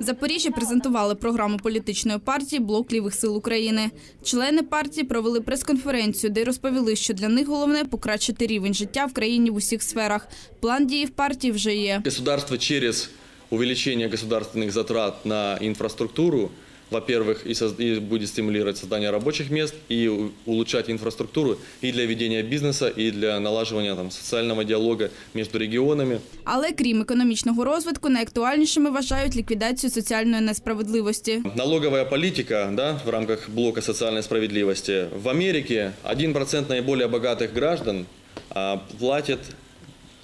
В Запоріжжі презентували програму політичної партії «Блок лівих сил України». Члени партії провели прес-конференцію, де розповіли, що для них головне – покращити рівень життя в країні в усіх сферах. План дії в партії вже є. Государство через увеличення государственних затрат на инфраструктуру, во-первых, и, соз- и будет стимулировать создание рабочих мест, и у- улучшать инфраструктуру и для ведения бизнеса, и для налаживания там, социального диалога между регионами. Але крім економічного розвитку, найактуальнішими вважають ліквідацію соціальної несправедливості. Налоговая политика да, в рамках блока социальной справедливости. В Америке 1% наиболее богатых граждан а, платит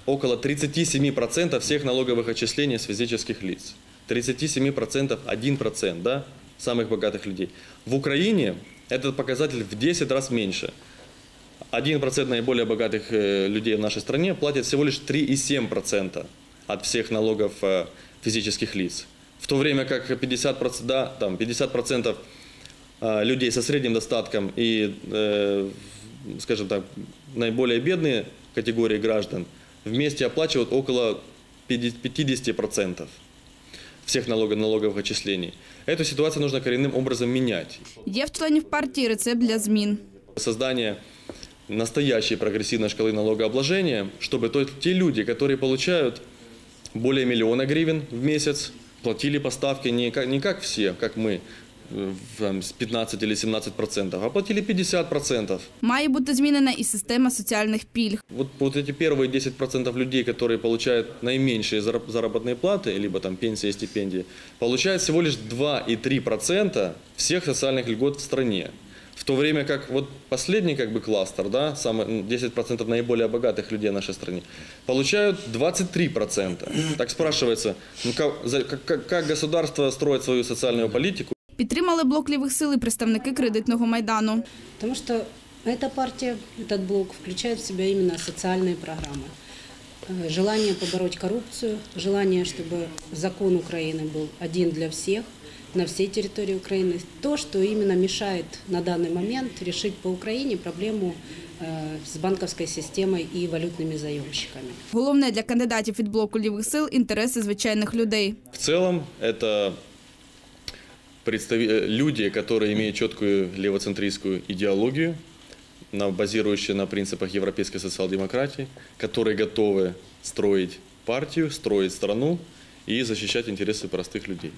около 37% всех налоговых отчислений с физических лиц. 37% 1% да, Самых богатых людей. В Украине этот показатель в 10 раз меньше. 1% наиболее богатых э, людей в нашей стране платят всего лишь 3,7% от всех налогов э, физических лиц. В то время как 50%, да, там 50% э, людей со средним достатком и, скажем так, наиболее бедные категории граждан вместе оплачивают около 50% всех налого- налоговых отчислений. Эту ситуацию нужно коренным образом менять. Є в членів партії рецепт для змін. создание настоящей прогрессивной шкалы налогообложения, чтобы то- те люди, которые получают более миллиона гривен в месяц, платили по ставке не как, не как все, как мы, э, в, там, с 15 или 17 процентов, а платили 50 процентов. Має бути змінена і система соціальних пільг. Вот, вот эти первые 10 процентов людей, которые получают наименьшие зараб- заработные платы, либо там пенсии и стипендии, получают всего лишь 2,3 процента всех социальных льгот в стране. В то время как вот последний как бы кластер, да, самый, ну, 10 процентов наиболее богатых людей в нашей стране, получают 23 процента. Так спрашивается, ну, как, за- как- как- как государство строит свою социальную политику, Підтримали блок лівих сил і представники кредитного майдану. Потому что эта партия, этот блок включает в себя именно социальные программы. Э, Желание побороть коррупцию, желание, чтобы закон Украины был один для всех, на всей территории Украины. То, что именно мешает на данный момент решить по Украине проблему э, с банковской системой и валютными заемщиками. Головне для кандидатів від блоку лівих сил – інтереси звичайних людей. В целом это представи- э, люди, которые имеют четкую левоцентристскую идеологию, на, базирующую на принципах европейской социал-демократии, которые готовы строить партию, строить страну и защищать интересы простых людей.